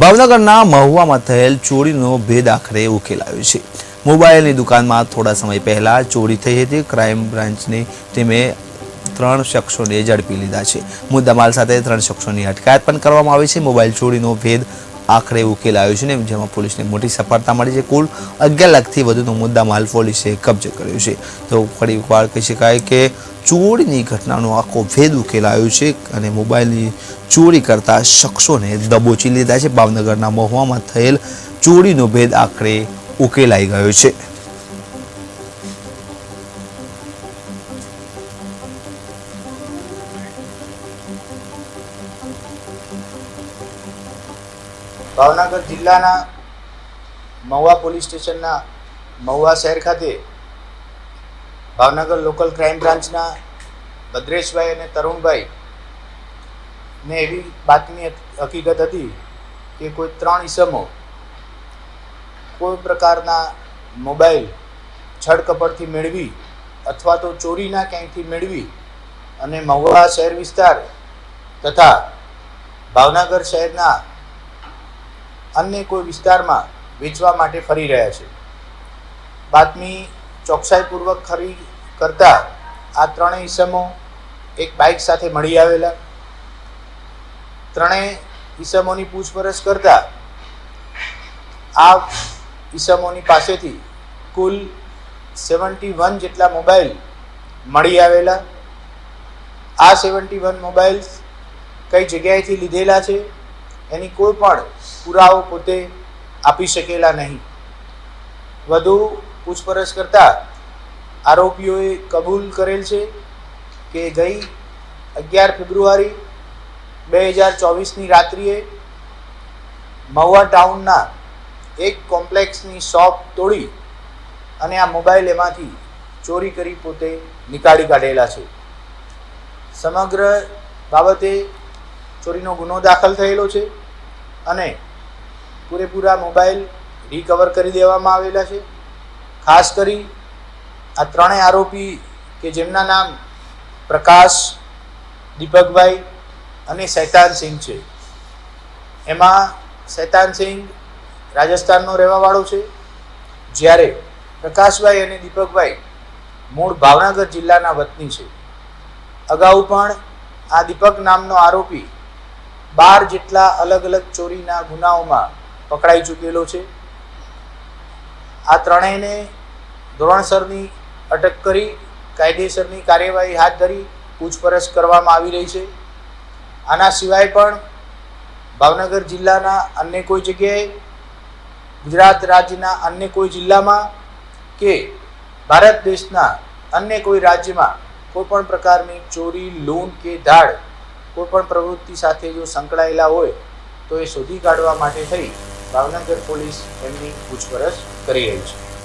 ભાવનગરના મહુવામાં થયેલ ચોરીનો ભેદ આખરે ઉકેલાયો છે. મોબાઈલની દુકાનમાં થોડા સમય પહેલા ચોરી થઈ હતી. ક્રાઇમ બ્રાન્ચની ટીમે ત્રણ શખ્સોને ઝડપી લીધા છે. મુદ્દામાલ સાથે ત્રણ શખ્સોની અટકાયત પણ કરવામાં આવી છે. મોબાઈલ ચોરીનો ભેદ આખરે ઉકેલાયો છે ને, જેમાં પોલીસને મોટી સફળતા મળી છે. કુલ અગિયાર લાખથી વધુનો મુદ્દામાલ પોલીસે કબજે કર્યો છે. તો ફરી વાર કહી શકાય કે ચોરીની ઘટનાનો આખો ભેદ ઉકેલાયો છે અને મોબાઈલની ચોરી કરતા શખ્સોને દબોચી લીધા છે. ભાવનગરના મહુવામાં થયેલ ચોરીનો ભેદ આખરે ઉકેલાઈ ગયો છે. ભાવનગર જિલ્લાના મહુવા પોલીસ સ્ટેશનના મહુવા શહેર ખાતે ભાવનગર લોકલ ક્રાઇમ બ્રાન્ચના ભદ્રેશભાઈ અને તરુણભાઈ ને એવી બાતમી હકીકત હતી કે કોઈ ત્રણ ઈસમો કોઈ પ્રકારના મોબાઈલ છડકપડથી મેળવી અથવા તો ચોરીના ક્યાંયથી મેળવી અને મહુવા શહેર વિસ્તાર તથા ભાવનગર શહેરના અન્ય કોઈ વિસ્તારમાં વેચવા માટે ફરી રહ્યા છે. બાતમી ચોકસાઈપૂર્વક ખરી કરતા આ ત્રણેય ઈસમો એક બાઇક સાથે મળી આવેલા. ત્રણેય ઈસમોની પૂછપરછ કરતા આ ઈસમોની પાસેથી કુલ સેવન્ટી વન જેટલા મોબાઈલ મળી આવેલા. આ સેવન્ટી વન મોબાઈલ્સ કઈ જગ્યાએથી લીધેલા છે? એની કોઈ પણ પુરાવો પોતે આપી શકેલા નહીં. વધુ પૂછપરછ કરતા આરોપીઓએ કબૂલ કરેલ છે કે ગઈ અગિયાર ફેબ્રુઆરી બે હજાર ચોવીસની રાત્રિએ મહુવા ટાઉનના એક કોમ્પ્લેક્સની શોપ તોડી અને આ મોબાઈલ એમાંથી ચોરી કરી પોતે નીકાળી કાઢેલા છે. સમગ્ર બાબતે ચોરીનો ગુનો દાખલ થયેલો છે. અને પૂરેપૂરા મોબાઈલ રિકવર કરી દેવામાં આવેલા છે. ખાસ કરી આ ત્રણેય આરોપી કે જેમના નામ પ્રકાશ, દીપકભાઈ અને શૈતાન સિંહ છે. એમાં શૈતાન સિંહ રાજસ્થાનનો રહેવાવાળો છે. જ્યારે પ્રકાશભાઈ અને દીપકભાઈ મૂળ ભાવનગર જિલ્લાના વતની છે. અગાઉ પણ આ દીપક નામનો આરોપી બાર જેટલા અલગ અલગ ચોરીના ગુનાઓમાં પકડાઈ ચૂકેલો છે. આ ત્રણેયને ધોરણસરની અટક કરી, કાયદેસરની કાર્યવાહી હાથ ધરી પૂછપરછ કરવામાં આવી રહી છે. આના સિવાય પણ ભાવનગર જિલ્લાના અન્ય કોઈ જગ્યાએ, ગુજરાત રાજ્યના અન્ય કોઈ જિલ્લામાં કે ભારત દેશના અન્ય કોઈ રાજ્યમાં કોઈ પણ પ્રકારની ચોરી, લૂંટ કે ધાડ કોઈ પણ પ્રવૃત્તિ સાથે જો સંકળાયેલા હોય, તો એ શોધી કાઢવા માટે થઈ ભાવનગર પોલીસ એમની પૂછપરછ કરી રહી છે.